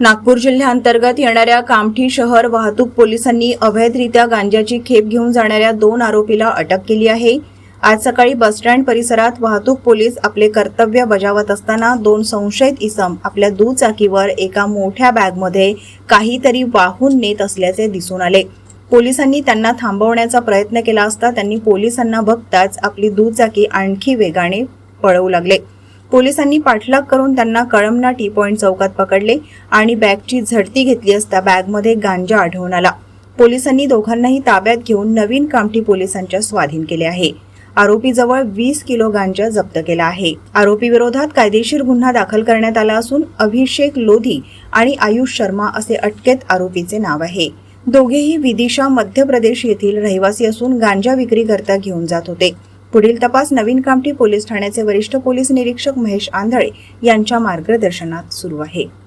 नागपूर जिल्ह्याअंतर्गत येणाऱ्या कामठी शहर वाहतूक पोलिसांनी अवैधरित्या गांजाची खेप घेऊन जाणाऱ्या दोन आरोपीला अटक केली आहे. आज सकाळी बसस्टँड परिसरात वाहतूक पोलीस आपले कर्तव्य बजावत असताना दोन संशयित इसम आपल्या दुचाकीवर एका मोठ्या बॅगमध्ये काहीतरी वाहून नेत असल्याचे दिसून आले. पोलिसांनी त्यांना थांबवण्याचा प्रयत्न केला असता त्यांनी पोलिसांना बघताच आपली दुचाकी आणखी वेगाने पळवू लागले. पोलिसांनी पाठलाग करून त्यांना कळमना टी पॉइंट चौकात पकडले आणि बॅगची झडती घेतली असता बॅगमध्ये गांजा आढळून आला. पोलिसांनी दोघांनाही ताब्यात घेऊन नवीन कामठी पोलिसांच्या स्वाधीन केले आहे. आरोपीजवळ वीस किलो गांजा जप्त केला आहे. आरोपी विरोधात कायदेशीर गुन्हा दाखल करण्यात आला असून अभिषेक लोधी आणि आयुष शर्मा असे अटकेत आरोपीचे नाव आहे. दोघेही विदिशा मध्य प्रदेश येथील रहिवासी असून गांजा विक्री करता घेऊन जात होते. पुढील तपास नवीन कामठी पोलीस ठाण्याचे वरिष्ठ पोलीस निरीक्षक महेश आंधळे यांच्या मार्गदर्शनात सुरू आहे.